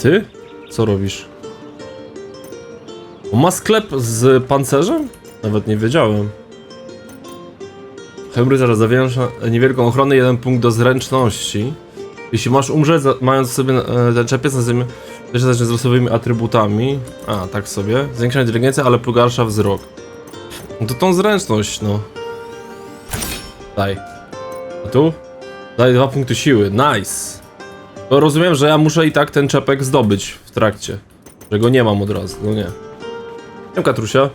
Ty? Co robisz? On ma sklep z pancerzem? Nawet nie wiedziałem. Hemryzar zawiesza niewielką ochronę, jeden punkt do zręczności. Jeśli masz umrzeć, mając sobie e, ten czepiec, z losowymi atrybutami. A, tak sobie. Zwiększa inteligencję, ale pogarsza wzrok. No to tą zręczność, no. Daj. A tu? Daj dwa punkty siły. Nice. To rozumiem, że ja muszę i tak ten czepek zdobyć w trakcie. Że go nie mam od razu, no nie. Nie Katrusia.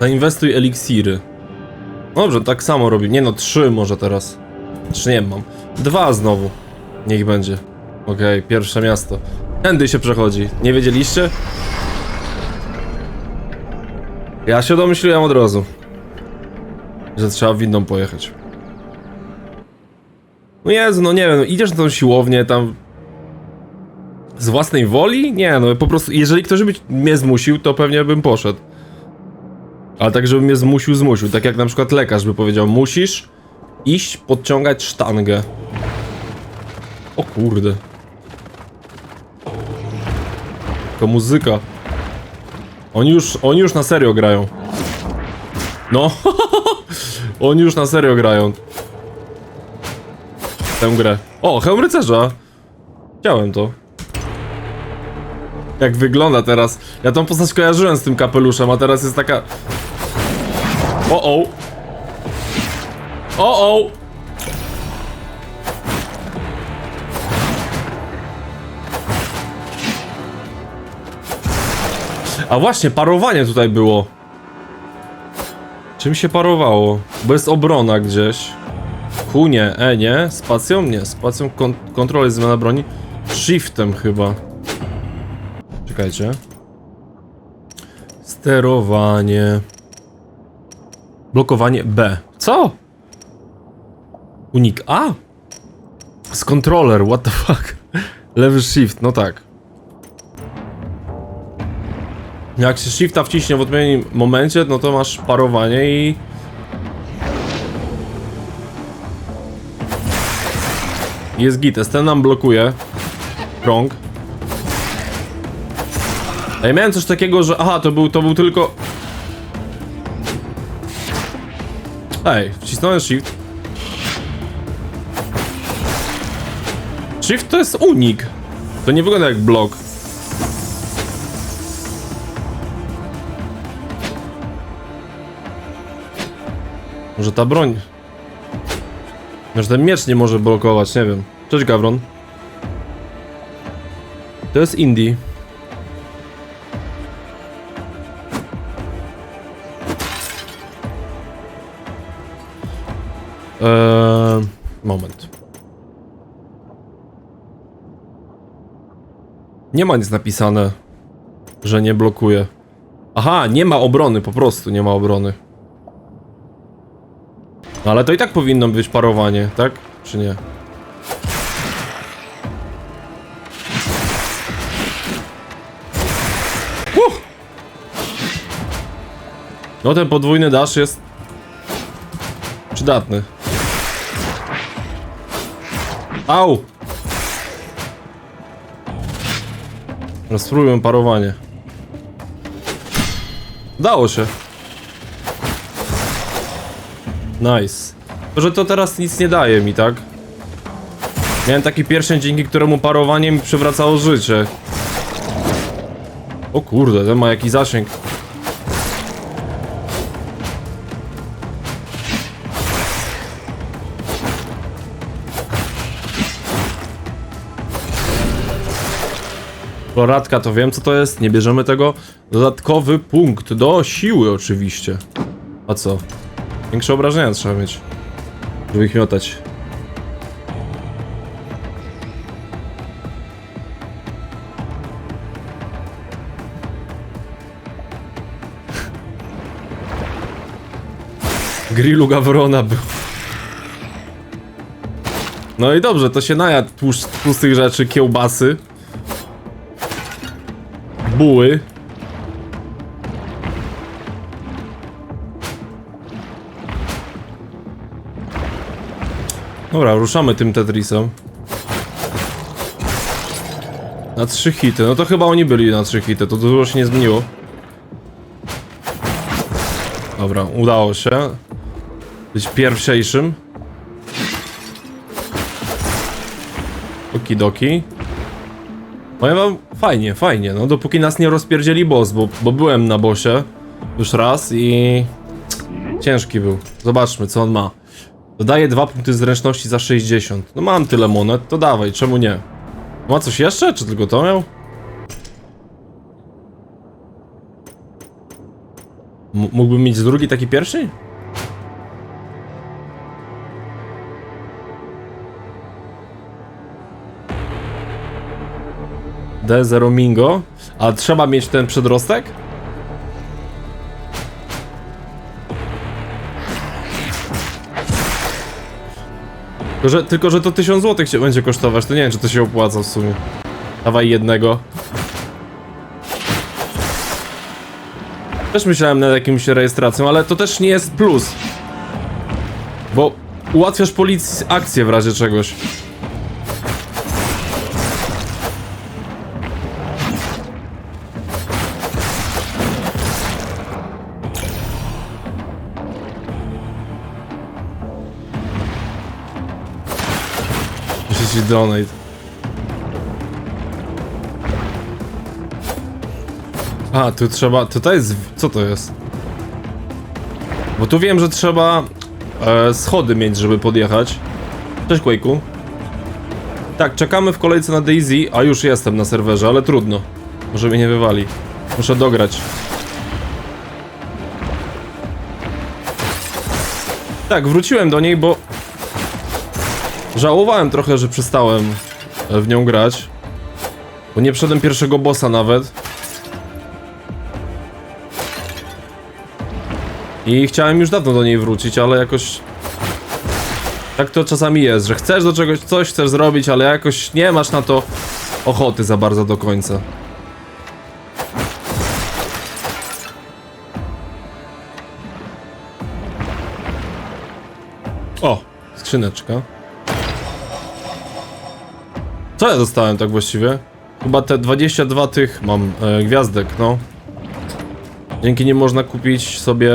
Zainwestuj eliksiry. Dobrze, tak samo robi. Nie no, trzy może teraz. Trzy nie mam. Dwa znowu. Niech będzie. Okej, pierwsze miasto. Tędy się przechodzi. Nie wiedzieliście? Ja się domyśliłem od razu. Że trzeba windą pojechać. No Jezu, no nie wiem, no idziesz na tą siłownię tam... Z własnej woli? Nie, no po prostu, jeżeli ktoś by mnie zmusił, to pewnie bym poszedł. Ale tak, żeby mnie zmusił, zmusił. Tak jak na przykład lekarz by powiedział, musisz iść podciągać sztangę. O kurde. To muzyka. Oni już, oni już na serio grają. No, oni już na serio grają. Tę grę. O, hełm rycerza. Chciałem to. Jak wygląda teraz. Ja tą postać kojarzyłem z tym kapeluszem, a teraz jest taka... O o. O o. A właśnie, parowanie tutaj było. Czym się parowało? Bo jest obrona gdzieś. Q nie, E nie, spacją nie, spacją kon kontroli zmiana broni. Shiftem chyba. Czekajcie. Sterowanie. Blokowanie B. Co? Unik A? Z controller, what the fuck? Lewy shift, no tak. Jak się shifta wciśnie w odpowiednim momencie, no to masz parowanie i... Jest gites, ten nam blokuje. Krąg. A ja miałem coś takiego, że... Aha, to był, to był tylko... Ej, wcisnąłem shift. Shift to jest unik. To nie wygląda jak blok. Może ta broń... Może ten miecz nie może blokować, nie wiem. Cześć Gawron. To jest Indie. Eee, moment. Nie ma nic napisane, że nie blokuje. Aha, nie ma obrony, po prostu nie ma obrony. No ale to i tak powinno być parowanie, tak? Czy nie? Uh! No ten podwójny dash jest przydatny. Au! Teraz spróbuję parowanie. Dało się. Nice. To, że to teraz nic nie daje mi, tak? Miałem taki pierścień, dzięki któremu parowanie mi przywracało życie. O kurde, ten ma jakiś zasięg. Floratka to wiem co to jest, nie bierzemy tego. Dodatkowy punkt do siły oczywiście. A co? Większe obrażenia trzeba mieć, żeby ich miotać. Grillu Gawrona był. No i dobrze, to się najadł tłuszcz, tłustych rzeczy, kiełbasy. Buły. Dobra, ruszamy tym Tetrisem. Na trzy hity. No to chyba oni byli na trzy hity, to dużo się nie zmieniło. Dobra, udało się. Być pierwszejszym. Okidoki. Powiem wam, fajnie, fajnie, no dopóki nas nie rozpierdzieli boss, bo, bo byłem na bossie już raz i ciężki był. Zobaczmy, co on ma. Dodaje dwa punkty zręczności za 60. No mam tyle monet, to dawaj, czemu nie? Ma coś jeszcze, czy tylko to miał? M mógłbym mieć drugi, taki pierwszy? D0 Mingo. A trzeba mieć ten przedrostek? Tylko że, tylko, że to 1000 zł się będzie kosztować, to nie wiem, czy to się opłaca w sumie. Dawaj jednego. Też myślałem nad jakimś rejestracją, ale to też nie jest plus. Bo ułatwiasz policji akcję w razie czegoś. Donate. A, tu trzeba. Tutaj jest. Co to jest? Bo tu wiem, że trzeba e, schody mieć, żeby podjechać. Cześć, Quake'u. Tak, czekamy w kolejce na Daisy, a już jestem na serwerze, ale trudno. Może mnie nie wywali. Muszę dograć. Tak, wróciłem do niej, bo Żałowałem trochę, że przestałem e, w nią grać. Bo nie przedem pierwszego bossa nawet. I chciałem już dawno do niej wrócić, ale jakoś... Tak to czasami jest, że chcesz do czegoś, coś chcesz zrobić, ale jakoś nie masz na to ochoty za bardzo do końca. O, skrzyneczka. Co ja dostałem tak właściwie? Chyba te 22 tych mam e, gwiazdek, no. Dzięki nim można kupić sobie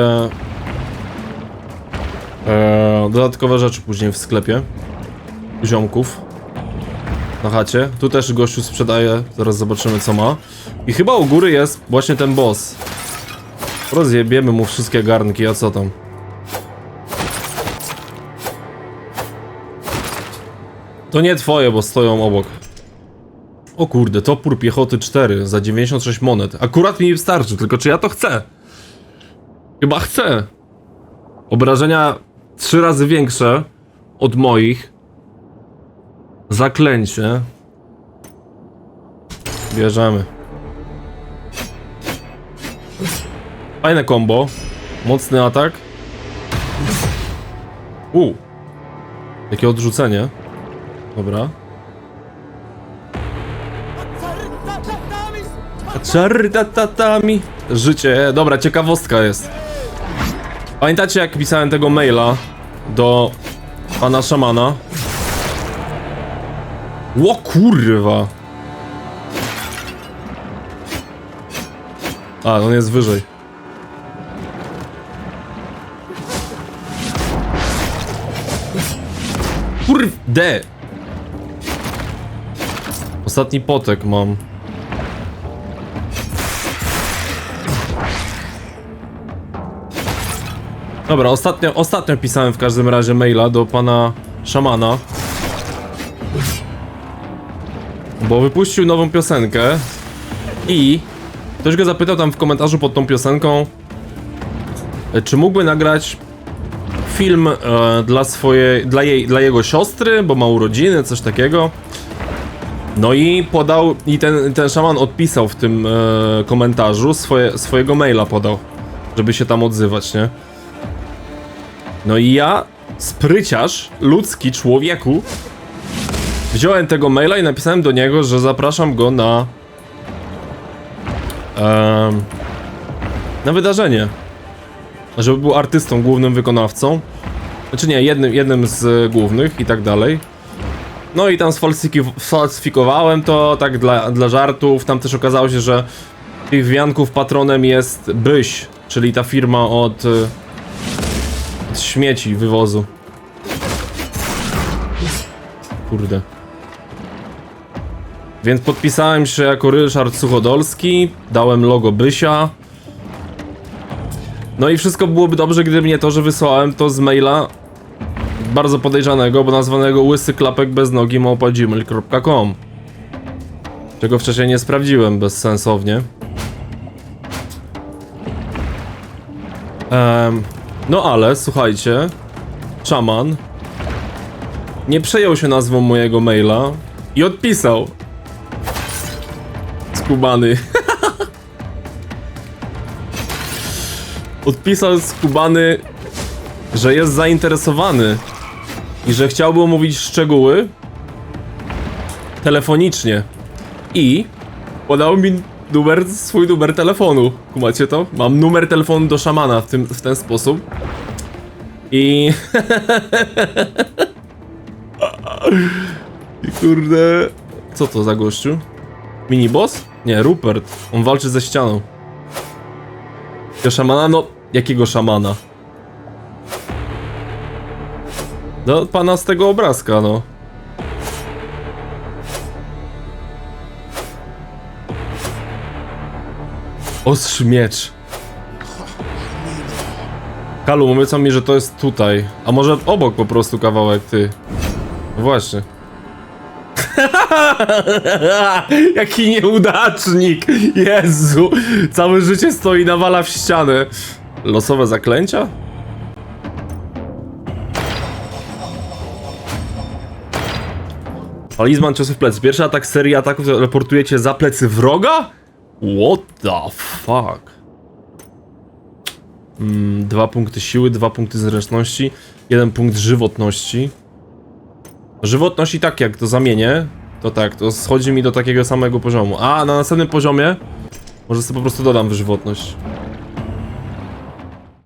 e, dodatkowe rzeczy później w sklepie. Ziomków. Na chacie. Tu też gościu sprzedaje, zaraz zobaczymy co ma. I chyba u góry jest właśnie ten boss. Rozjebiemy mu wszystkie garnki, a co tam? To nie twoje, bo stoją obok. O kurde, topór piechoty 4 za 96 monet. Akurat mi wystarczy, tylko czy ja to chcę? Chyba chcę. Obrażenia trzy razy większe od moich. Zaklęcie. Bierzemy. Fajne combo. Mocny atak. U. Jakie odrzucenie. Dobra. Czardatatami. Życie, dobra, ciekawostka jest. Pamiętacie jak pisałem tego maila do pana szamana? Ło kurwa. A, on jest wyżej. Kurde! Ostatni potek mam. Dobra, ostatnio, ostatnio pisałem w każdym razie maila do pana szamana. Bo wypuścił nową piosenkę i ktoś go zapytał tam w komentarzu pod tą piosenką, e, czy mógłby nagrać film e, dla swojej, dla jej, dla jego siostry, bo ma urodziny, coś takiego. No i podał, i ten, ten szaman odpisał w tym e, komentarzu swoje, swojego maila podał, żeby się tam odzywać, nie? No i ja, spryciarz, ludzki człowieku, wziąłem tego maila i napisałem do niego, że zapraszam go na... em, na wydarzenie. Żeby był artystą, głównym wykonawcą. Znaczy nie, jednym, jednym z głównych i tak dalej. No i tam sfalsyfikowałem to tak dla, dla żartów. Tam też okazało się, że tych wianków patronem jest Byś, czyli ta firma od, y, od śmieci wywozu. Kurde. Więc podpisałem się jako Ryszard Suchodolski, dałem logo Bysia. No i wszystko byłoby dobrze, gdyby nie to, że wysłałem to z maila bardzo podejrzanego, bo nazwanego łysy klapek bez nogi małpa.gmail.com Czego wcześniej nie sprawdziłem bezsensownie. No ale, słuchajcie, szaman nie przejął się nazwą mojego maila i odpisał. Skubany. odpisał skubany, że jest zainteresowany i że chciałby omówić szczegóły telefonicznie. I podał mi numer, swój numer telefonu. Kumacie to? Mam numer telefonu do szamana w, tym, w ten sposób. I... I kurde... Co to za gościu? Miniboss? Nie, Rupert. On walczy ze ścianą. Do szamana? No, jakiego szamana? No, pana z tego obrazka, no. Ostrzy miecz. Kalu, mówią mi, że to jest tutaj. A może obok po prostu kawałek, ty. No właśnie. Jaki nieudacznik! Jezu! Całe życie stoi nawala w ścianę. Losowe zaklęcia? Talizman ciosów w plecy. Pierwszy atak serii ataków reportujecie za plecy wroga? What the fuck? Mm, dwa punkty siły, dwa punkty zręczności, jeden punkt żywotności. Żywotności tak jak to zamienię, to tak, to schodzi mi do takiego samego poziomu. A na następnym poziomie może sobie po prostu dodam żywotność.